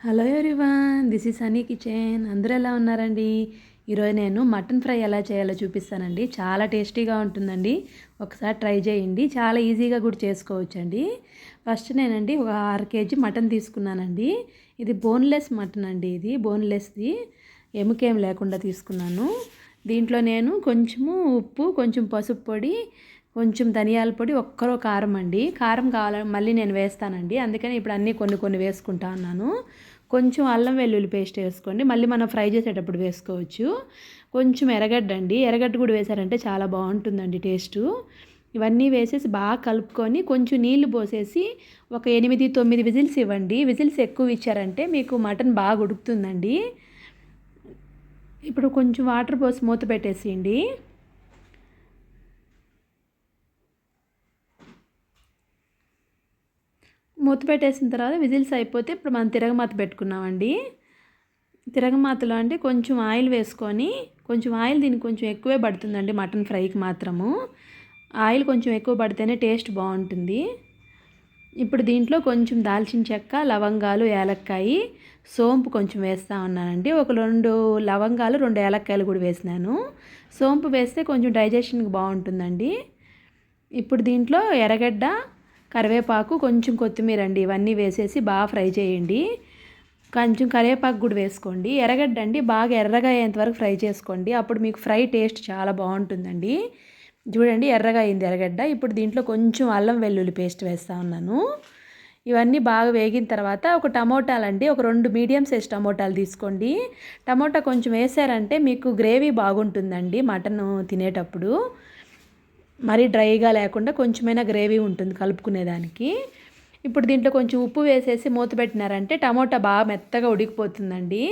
Hello everyone this is honey kitchen. అందరూ ఎలా ఉన్నారండి? ఈరోజు నేను మటన్ ఫ్రై ఎలా చేయాలో చూపిస్తానండి. చాలా టేస్టీగా ఉంటుందండి. ఒకసారి ట్రై చేయండి. చాలా ఈజీగా కూడా చేసుకోవచ్చండి. ఫస్ట్ నేనండి ఒక ఆరు కేజీ మటన్ తీసుకున్నానండి. ఇది బోన్లెస్ మటన్ అండి ఇది. బోన్లెస్ది. ఎముకేం లేకుండా తీసుకున్నాను. దీంట్లో నేను కొంచెము ఉప్పు కొంచెం పసుపు పొడి కొంచెం ధనియాల పొడి ఒక్కరో కారం అండి. కారం కావాలని మళ్ళీ నేను వేస్తానండి. అందుకని ఇప్పుడు అన్నీ కొన్ని కొన్ని వేసుకుంటా ఉన్నాను. కొంచెం అల్లం వెల్లుల్లి పేస్ట్ వేసుకోండి. మళ్ళీ మనం ఫ్రై చేసేటప్పుడు వేసుకోవచ్చు. కొంచెం ఎర్రగడ్డ అండి. ఎర్రగడ్డ కూడా వేసారంటే చాలా బాగుంటుందండి టేస్టు. ఇవన్నీ వేసేసి బాగా కలుపుకొని కొంచెం నీళ్ళు పోసేసి ఒక ఎనిమిది తొమ్మిది విజిల్స్ ఇవ్వండి. విజిల్స్ ఎక్కువ ఇచ్చారంటే మీకు మటన్ బాగా ఉడుకుతుందండి. ఇప్పుడు కొంచెం వాటర్ పోసి మూత పెట్టేసేయండి. మూత పెట్టేసిన తర్వాత విజిల్స్ అయిపోతే ఇప్పుడు మనం తిరగమాత పెట్టుకున్నామండి. తిరగమాతలో అంటే కొంచెం ఆయిల్ వేసుకొని కొంచెం ఆయిల్ దీనికి కొంచెం ఎక్కువే పడుతుందండి మటన్ ఫ్రైకి మాత్రము. ఆయిల్ కొంచెం ఎక్కువ పడితేనే టేస్ట్ బాగుంటుంది. ఇప్పుడు దీంట్లో కొంచెం దాల్చిన చెక్క లవంగాలు ఏలక్కాయి సోంపు కొంచెం వేస్తూ ఉన్నానండి. ఒక రెండు లవంగాలు రెండు ఏలక్కాయలు కూడా వేసినాను. సోంపు వేస్తే కొంచెం డైజెషన్కి బాగుంటుందండి. ఇప్పుడు దీంట్లో ఎర్రగడ్డ కరివేపాకు కొంచెం కొత్తిమీర అండి ఇవన్నీ వేసేసి బాగా ఫ్రై చేయండి. కొంచెం కరివేపాకు కూడా వేసుకోండి. ఎర్రగడ్డ అండి బాగా ఎర్రగా అయ్యేంతవరకు ఫ్రై చేసుకోండి. అప్పుడు మీకు ఫ్రై టేస్ట్ చాలా బాగుంటుందండి. చూడండి ఎర్రగా అయింది ఎర్రగడ్డ. ఇప్పుడు దీంట్లో కొంచెం అల్లం వెల్లుల్లి పేస్ట్ వేస్తూ ఉన్నాను. ఇవన్నీ బాగా వేగిన తర్వాత ఒక టమోటాలండి ఒక రెండు మీడియం సైజ్ టమోటాలు తీసుకోండి. టమోటా కొంచెం వేసారంటే మీకు గ్రేవీ బాగుంటుందండి మటన్ తినేటప్పుడు. మరీ డ్రైగా లేకుండా కొంచెమైనా గ్రేవీ ఉంటుంది కలుపుకునేదానికి. ఇప్పుడు దీంట్లో కొంచెం ఉప్పు వేసేసి మూత పెట్టినారంటే టమోటా బాగా మెత్తగా ఉడికిపోతుందండి.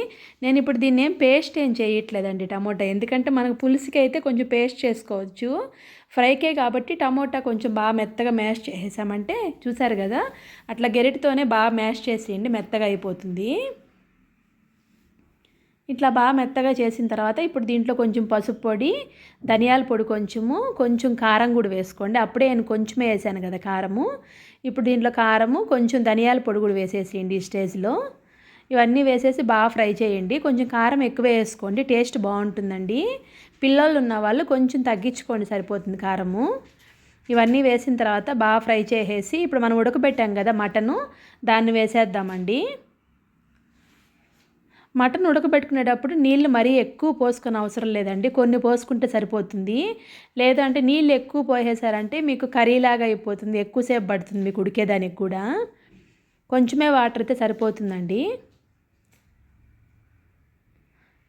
నేను ఇప్పుడు దీన్ని ఏం పేస్ట్ ఏం చేయట్లేదండి టమోటా. ఎందుకంటే మనకు పులుసుకి అయితే కొంచెం పేస్ట్ చేసుకోవచ్చు. ఫ్రైకే కాబట్టి టమోటా కొంచెం బాగా మెత్తగా మ్యాష్ చేసామంటే చూసారు కదా అట్లా గెరిటితోనే బాగా మ్యాష్ చేసేయండి మెత్తగా అయిపోతుంది. ఇట్లా బాగా మెత్తగా చేసిన తర్వాత ఇప్పుడు దీంట్లో కొంచెం పసుపు పొడి ధనియాల పొడి కొంచెము కొంచెం కారం కూడా వేసుకోండి. అప్పుడే నేను కొంచెమే వేసాను కదా కారము. ఇప్పుడు దీంట్లో కారము కొంచెం ధనియాల పొడి కూడా వేసేసేయండి ఈ స్టేజ్లో. ఇవన్నీ వేసేసి బాగా ఫ్రై చేయండి. కొంచెం కారం ఎక్కువ వేసుకోండి. టేస్ట్ బాగుంటుందండి. పిల్లలు ఉన్న వాళ్ళు కొంచెం తగ్గించుకోండి సరిపోతుంది కారము. ఇవన్నీ వేసిన తర్వాత బాగా ఫ్రై చేసేసి ఇప్పుడు మనం ఉడకబెట్టాం కదా మటను దాన్ని వేసేద్దామండి. మటన్ ఉడకబెట్టుకునేటప్పుడు నీళ్ళు మరీ ఎక్కువ పోసుకునే అవసరం లేదండి. కొన్ని పోసుకుంటే సరిపోతుంది. లేదంటే నీళ్ళు ఎక్కువ పోసేసారంటే మీకు కర్రీలాగా అయిపోతుంది. ఎక్కువసేపు పడుతుంది మీకు ఉడికేదానికి కూడా. కొంచెమే వాటర్ అయితే సరిపోతుందండి.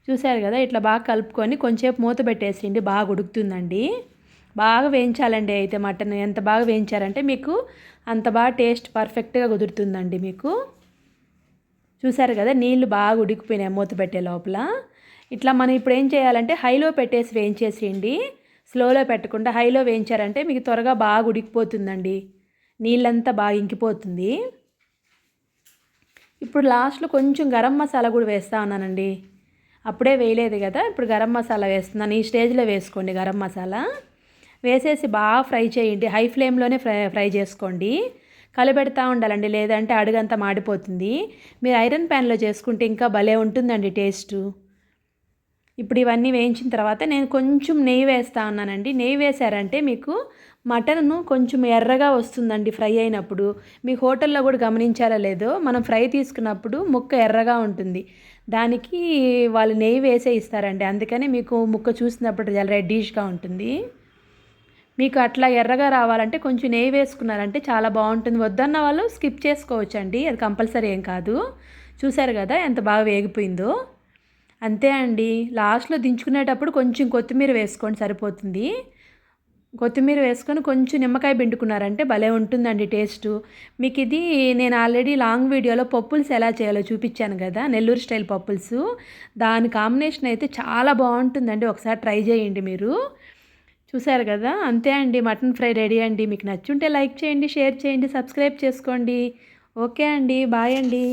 చూసారు కదా ఇట్లా బాగా కలుపుకొని కొంచెంసేపు మూత పెట్టేసేయండి. బాగా ఉడుకుతుందండి. బాగా వేయించాలండి అయితే మటన్. ఎంత బాగా వేయించారంటే మీకు అంత బాగా టేస్ట్ పర్ఫెక్ట్గా కుదురుతుందండి మీకు. చూసారు కదా నీళ్ళు బాగా ఉడికిపోయినాయి మూత పెట్టే లోపల. ఇట్లా మనం ఇప్పుడు ఏం చేయాలంటే హైలో పెట్టేసి వేయించేసేయండి. స్లోలో పెట్టకుండా హైలో వేయించారంటే మీకు త్వరగా బాగా ఉడికిపోతుందండి. నీళ్ళంతా బాగా ఇంకిపోతుంది. ఇప్పుడు లాస్ట్లో కొంచెం గరం మసాలా కూడా వేస్తా ఉన్నానండి. అప్పుడే వేయలేదు కదా ఇప్పుడు గరం మసాలా వేస్తున్నాను. ఈ స్టేజ్లో వేసుకోండి గరం మసాలా. వేసేసి బాగా ఫ్రై చేయండి. హై ఫ్లేమ్లోనే ఫ్రై ఫ్రై చేసుకోండి. కలబెడతా ఉండాలండి లేదంటే అడుగంతా మాడిపోతుంది. మీరు ఐరన్ ప్యాన్లో చేసుకుంటే ఇంకా భలే ఉంటుందండి టేస్ట్. ఇప్పుడు ఇవన్నీ వేయించిన తర్వాత నేను కొంచెం నెయ్యి వేస్తా ఉన్నానండి. నెయ్యి వేశారంటే మీకు మటన్ను కొంచెం ఎర్రగా వస్తుందండి ఫ్రై అయినప్పుడు. మీ హోటల్లో కూడా గమనించారా లేదో మనం ఫ్రై తీసుకున్నప్పుడు ముక్క ఎర్రగా ఉంటుంది. దానికి వాళ్ళు నెయ్యి వేసే ఇస్తారండి. అందుకని మీకు ముక్క చూసినప్పుడు చాలా రెడ్డిష్గా ఉంటుంది. మీకు అట్లా ఎర్రగా రావాలంటే కొంచెం నెయ్యి వేసుకున్నారంటే చాలా బాగుంటుంది. వద్దన్న వాళ్ళు స్కిప్ చేసుకోవచ్చండి. అది కంపల్సరీ ఏం కాదు. చూసారు కదా ఎంత బాగా వేగిపోయిందో. అంతే అండి. లాస్ట్లో దించుకునేటప్పుడు కొంచెం కొత్తిమీర వేసుకోండి సరిపోతుంది. కొత్తిమీర వేసుకొని కొంచెం నిమ్మకాయ పిండుకున్నారంటే భలే ఉంటుందండి టేస్ట్. మీకు ఇది నేను ఆల్రెడీ లాంగ్ వీడియోలో పప్పుల్స్ ఎలా చేయాలో చూపించాను కదా నెల్లూరు స్టైల్ పప్పుల్స్. దాని కాంబినేషన్ అయితే చాలా బాగుంటుందండి. ఒకసారి ట్రై చేయండి మీరు. చూశారు కదా? అంతే అండి. మటన్ ఫ్రై రెడీ అండి. మీకు నచ్చుంటే లైక్ చేయండి షేర్ చేయండి సబ్స్క్రైబ్ చేసుకోండి. ఓకే అండి. బాయ్ అండి.